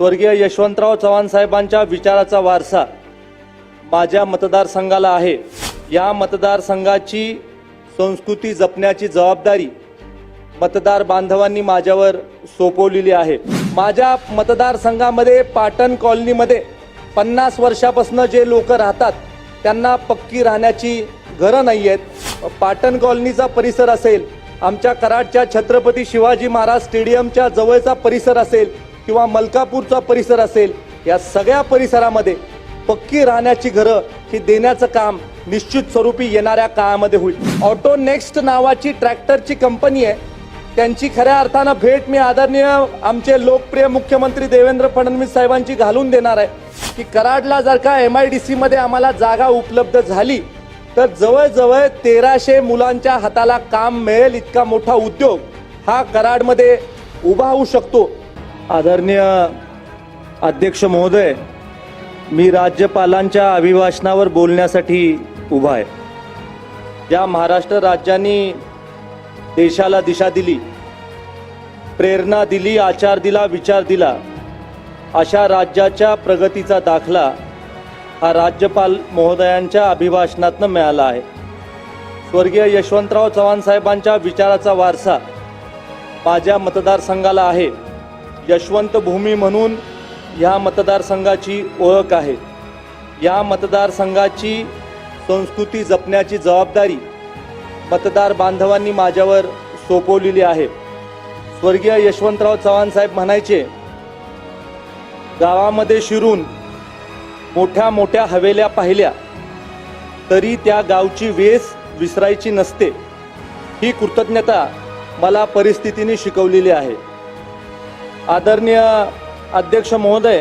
स्वर्गीय यशवंतराव चव्हाण साहेबांच्या विचाराचा वारसा माझ्या मतदारसंघाला आहे. या मतदारसंघाची संस्कृती जपण्याची जबाबदारी मतदार बांधवांनी माझ्यावर सोपवलेली आहे. माझ्या मतदारसंघामध्ये पाटण कॉलनीमध्ये पन्नास वर्षापासून जे लोक राहतात त्यांना पक्की राहण्याची घरं नाही आहेत. पाटण कॉलनीचा परिसर असेल आमच्या कराडच्या छत्रपती शिवाजी महाराज स्टेडियमच्या जवळचा परिसर असेल किंवा मलकापूरचा परिसर असेल या सगळ्या परिसरामध्ये पक्की राहण्याची घरं ही देण्याचं काम निश्चित स्वरूपी येणाऱ्या काळामध्ये होईल. ऑटो नेक्स्ट नावाची ट्रॅक्टरची कंपनी आहे. त्यांची खऱ्या अर्थानं भेट मी आदरणीय आमचे लोकप्रिय मुख्यमंत्री देवेंद्र फडणवीस साहेबांची घालून देणार आहे. की कराडला जर का एम आय डी सीमध्ये आम्हाला जागा उपलब्ध झाली तर जवळजवळ तेराशे मुलांच्या हाताला काम मिळेल इतका मोठा उद्योग हा कराडमध्ये उभा होऊ शकतो. आदरणीय अध्यक्ष महोदय मी राज्यपालांच्या अभिभाषणावर बोलण्यासाठी उभा आहे. ज्या महाराष्ट्र राज्यांनी देशाला दिशा दिली प्रेरणा दिली आचार दिला विचार दिला अशा राज्याच्या प्रगतीचा दाखला हा राज्यपाल महोदयांच्या अभिभाषणातनं मिळाला आहे. स्वर्गीय यशवंतराव चव्हाण साहेबांच्या विचाराचा वारसा माझ्या मतदारसंघाला आहे. यशवंत भूमी म्हणून ह्या मतदारसंघाची ओळख आहे. या मतदारसंघाची संस्कृती जपण्याची जबाबदारी मतदार बांधवांनी माझ्यावर सोपवलेली आहे. स्वर्गीय यशवंतराव चव्हाण साहेब म्हणायचे गावामध्ये शिरून मोठ्या मोठ्या हवेल्या पाहिल्या तरी त्या गावची वेस विसरायची नसते. ही कृतज्ञता मला परिस्थितीने शिकवलेली आहे. आदरणीय अध्यक्ष महोदय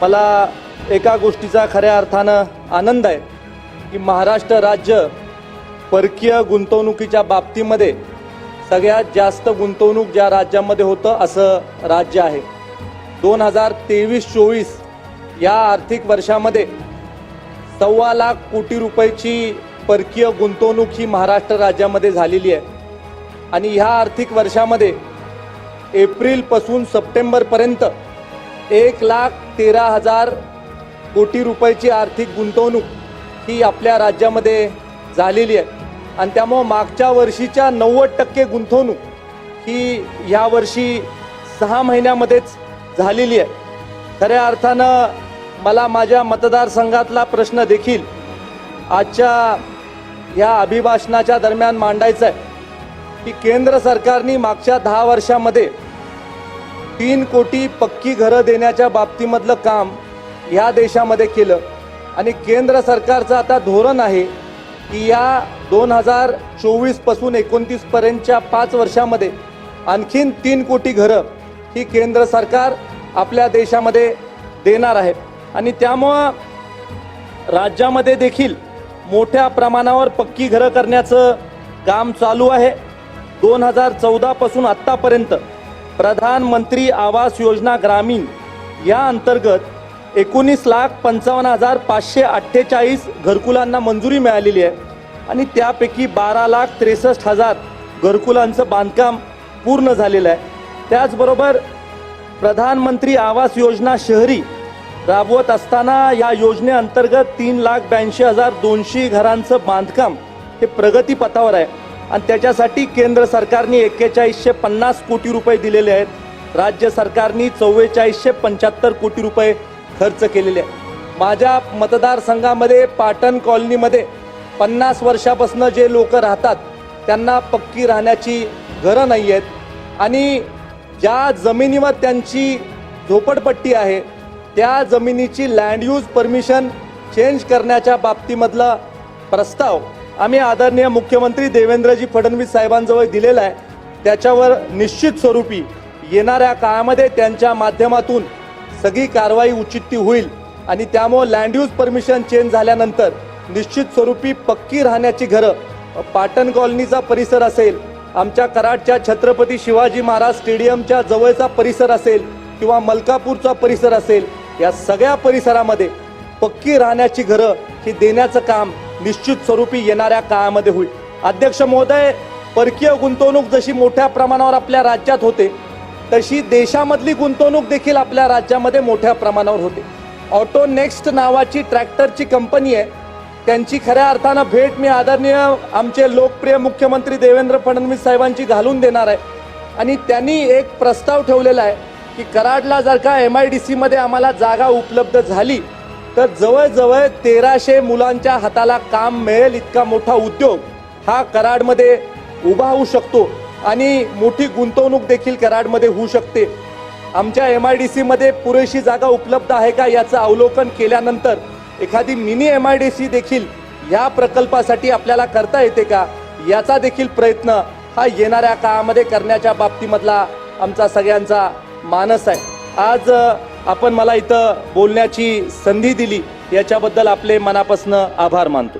मला एका गोष्टीचा खऱ्या अर्थानं आनंद आहे की महाराष्ट्र राज्य परकीय गुंतवणुकीच्या बाबतीमध्ये सगळ्यात जास्त गुंतवणूक ज्या राज्यामध्ये होतं असं राज्य आहे. दोन हजार तेवीस चोवीस या आर्थिक वर्षामध्ये सव्वा लाख कोटी रुपयाची परकीय गुंतवणूक ही महाराष्ट्र राज्यामध्ये झालेली आहे. आणि ह्या आर्थिक वर्षामध्ये एप्रिलपासून सप्टेंबरपर्यंत एक लाख तेरा हजार कोटी रुपयाची आर्थिक गुंतवणूक ही आपल्या राज्यामध्ये झालेली आहे. आणि त्यामुळं मागच्या वर्षीच्या नव्वद टक्के गुंतवणूक ही ह्या वर्षी सहा महिन्यामध्येच झालेली आहे. खऱ्या अर्थानं मला माझ्या मतदारसंघातला प्रश्न देखील आजच्या ह्या अभिभाषणाच्या दरम्यान मांडायचा आहे. की केंद्र सरकारने मागच्या दहा वर्षामध्ये तीन कोटी पक्की घरं देण्याच्या बाबतीमधलं काम ह्या देशामध्ये केलं. आणि केंद्र सरकारचं आता धोरण आहे की या दोन हजार चोवीसपासून एकोणतीसपर्यंतच्या पाच वर्षामध्ये आणखीन तीन कोटी घरं ही केंद्र सरकार आपल्या देशामध्ये देणार आहे. आणि त्यामुळं राज्यामध्ये देखील मोठ्या प्रमाणावर पक्की घरं करण्याचं काम चालू आहे. दोन हजार चौदापासून आत्तापर्यंत प्रधानमंत्री आवास योजना ग्रामीण या अंतर्गत एकोणीस लाख पंचावन्न हजार पाचशे अठ्ठेचाळीस घरकुलांना मंजुरी मिळालेली आहे आणि त्यापैकी बारा लाख त्रेसष्ट हजार घरकुलांचं बांधकाम पूर्ण झालेलं आहे. त्याचबरोबर प्रधानमंत्री आवास योजना शहरी राबवत असताना या योजनेअंतर्गत तीन लाख ब्याऐंशी हजार दोनशे घरांचं बांधकाम हे प्रगतीपथावर आहे. आणि त्याच्यासाठी केंद्र सरकारने एक्केचाळीसशे पन्नास कोटी रुपये दिलेले आहेत. राज्य सरकारने चव्वेचाळीसशे पंच्याहत्तर कोटी रुपये खर्च केलेले आहे माझ्या मतदारसंघामध्ये पाटण कॉलनीमध्ये पन्नास वर्षापासून जे लोक राहतात त्यांना पक्की राहण्याची घरं नाही आहेत. आणि ज्या जमिनीवर त्यांची झोपडपट्टी आहे त्या जमिनीची लँड यूज परमिशन चेंज करण्याच्या बाबतीमधला प्रस्ताव आम्ही आदरणीय मुख्यमंत्री देवेंद्रजी फडणवीस साहेबांजवळ दिलेला आहे. त्याच्यावर निश्चित स्वरूपी येणाऱ्या काळामध्ये त्यांच्या माध्यमातून सगळी कारवाई उचित होईल. आणि त्यामुळं लँड यूज परमिशन चेंज झाल्यानंतर निश्चित स्वरूपी पक्की राहण्याची घरं पाटण कॉलनीचा परिसर असेल आमच्या कराडच्या छत्रपती शिवाजी महाराज स्टेडियमच्या जवळचा परिसर असेल किंवा मलकापूरचा परिसर असेल या सगळ्या परिसरामध्ये पक्की राहण्याची घरं ही देण्याचं काम निश्चित स्वरूपी येणाऱ्या काळामध्ये होईल. अध्यक्ष महोदय परकीय गुंतवणूक जशी मोठ्या प्रमाणावर आपल्या राज्यात होते तशी देशामधली गुंतवणूक देखील आपल्या राज्यामध्ये मोठ्या प्रमाणावर होते. ऑटो नेक्स्ट नावाची ट्रॅक्टरची कंपनी आहे. त्यांची खऱ्या अर्थानं भेट मी आदरणीय आमचे लोकप्रिय मुख्यमंत्री देवेंद्र फडणवीस साहेबांची घालून देणार आहे. आणि त्यांनी एक प्रस्ताव ठेवलेला आहे की कराडला जर का एम आय डी सीमध्ये आम्हाला जागा उपलब्ध झाली तर जवळजवळ तेराशे मुलांच्या हाताला काम मिळेल इतका मोठा उद्योग हा कराडमध्ये उभा होऊ शकतो आणि मोठी गुंतवणूक देखील कराडमध्ये होऊ शकते. आमच्या एम आय डी सीमध्ये पुरेशी जागा उपलब्ध आहे का याचं अवलोकन केल्यानंतर एखादी mini M I D C देखील या प्रकल्पासाठी आपल्याला करता येते का? याचा देखील प्रयत्न हा येणाऱ्या काळामध्ये करण्याच्या बाबतीमधला आमचा सगळ्यांचा मानस आहे. आज आपण मला इथं बोलण्याची संधी दिली याच्याबद्दल आपले मनापासून आभार मानतो.